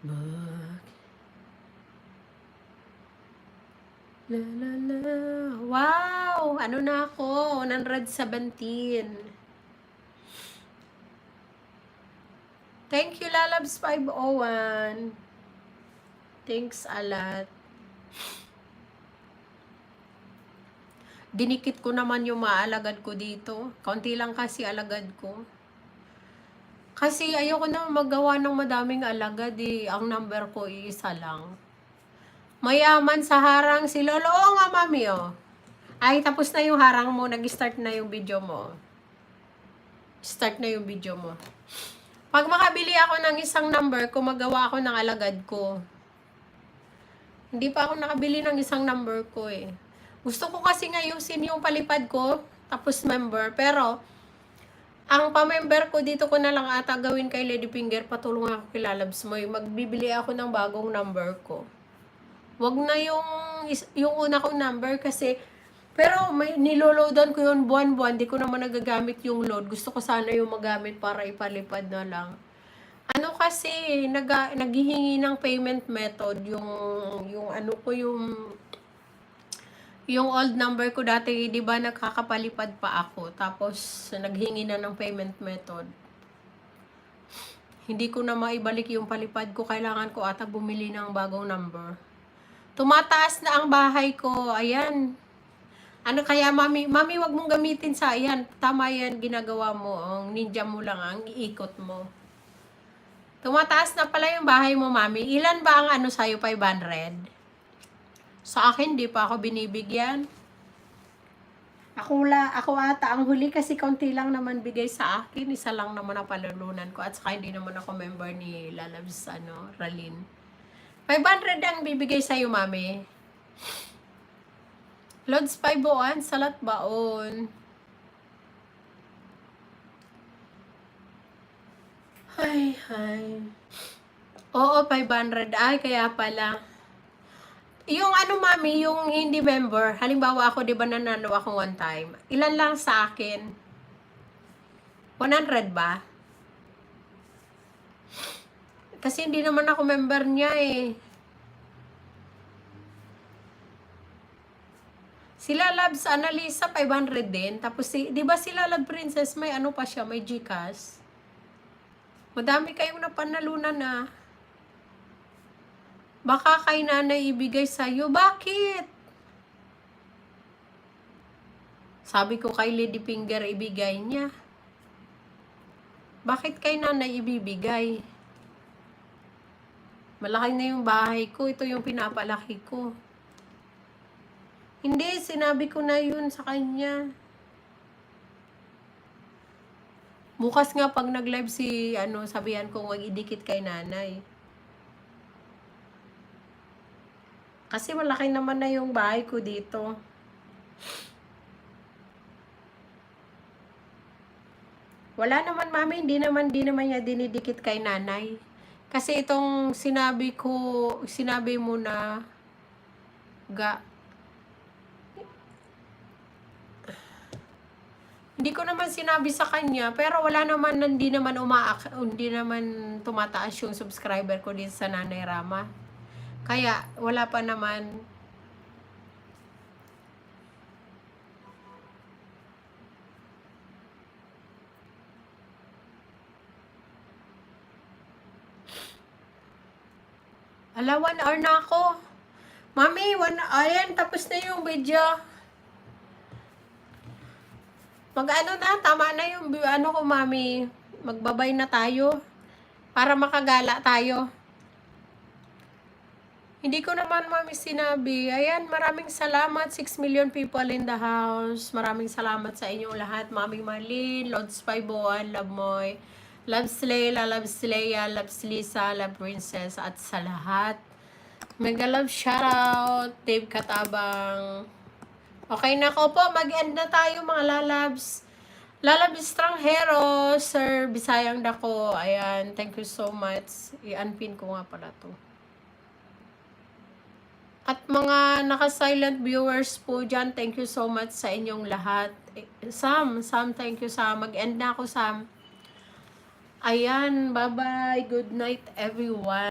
Bak La la la. Wow! Ano na ako? 117. Thank you, Lalabs 501. Thanks a lot. Dinikit ko naman yung maalagad ko dito. Kaunti lang kasi alagad ko. Kasi ayoko na magawa ng madaming alagad eh. Ang number ko iisa lang. Mayaman sa harang si Lolo. Oo nga, mami, oh. Ay, tapos na yung harang mo. Nag-start na yung video mo. Start na yung video mo. Pag makabili ako ng isang number, kumagawa ako ng alagad ko. Hindi pa ako nakabili ng isang number ko eh. Gusto ko kasi ngayusin yung palipad ko, tapos member. Pero, ang pa-member ko dito ko na lang ata gawin kay Lady Finger, patulong ako kay Lalabs mo. Magbibili ako ng bagong number ko. Wag na yung, yung una kong number kasi, pero may niloloadan ko yun buwan-buwan, di ko naman nagagamit yung load. Gusto ko sana yung magamit para ipalipad na lang. Ano kasi, nag, naghihingi ng payment method yung, yung ano ko yung, yung old number ko dati, di ba nakakapalipad pa ako. Tapos, naghingi na ng payment method. Hindi ko na maibalik yung palipad ko. Kailangan ko ata bumili ng bagong number. Tumataas na ang bahay ko. Ayan. Ano kaya, mami? Mami, wag mong gamitin sa ayan. Tama yan, ginagawa mo. Ang ninja mo lang, ang iikot mo. Tumataas na pala yung bahay mo, mami. Ilan ba ang ano sa'yo, 500? Sa akin, di pa ako binibigyan. Ako, la, ako ata ang huli kasi kaunti lang naman bigay sa akin. Isa lang naman ang palulunan ko. At saka hindi naman ako member ni Lalabs, ano, Ralin. 500 ang bibigay sa'yo, mami. Lods 501, salat baon. Ay, ay. Oo, 500. Ay, kaya pala. Yung ano, mami, yung hindi member, halimbawa ako, di ba nanalo ako one time, ilan lang sa akin? 100 ba? Kasi hindi naman ako member niya eh. Sila Labs Annalisa 500 din. Tapos si, 'di ba sila Love Princess may ano pa siya, may GCash. Madami kayong napanalunan na. Baka kay nanay ibigay sa iyo. Bakit? Sabi ko kay Lady Finger ibigay niya. Bakit kay nanay ibibigay? Malaki na yung bahay ko. Ito yung pinapalaki ko. Hindi, sinabi ko na yun sa kanya. Bukas nga pag nag-live si, ano, sabihan ko wag idikit kay nanay. Kasi malaki naman na yung bahay ko dito. Wala naman, mami, hindi naman, hindi naman niya dinidikit kay nanay. Kasi itong sinabi ko, sinabi mo na, ga, Hindi ko naman sinabi sa kanya, pero wala naman, hindi naman umaak, hindi naman tumataas yung subscriber ko dito sa Nanay Rama. Kaya, wala pa naman. Ala, one hour na ako. Mami, one, ayan, tapos na yung video. Mag ano na, tama na yung ano ko, mami. Magbabay na tayo. Para makagala tayo. Hindi ko naman, mami, sinabi. Ayan, maraming salamat. 6 million people in the house. Maraming salamat sa inyong lahat. Mami Marlene, Lods 501, Love Moy, Love Slayla, Love Slaya, Love Lisa, Love Princess, at sa lahat. Mega love shoutout, Dave Katabang. Okay na ko po, mag-end na tayo mga lalabs. Lalabs Estranghero, Sir Bisayang Dako. Ayan, thank you so much. I-unpin ko nga pala to. At mga naka-silent viewers po dyan, thank you so much sa inyong lahat. Eh, Sam, Sam, thank you Sam. Mag-end na ako Sam. Ayan, bye-bye. Good night everyone.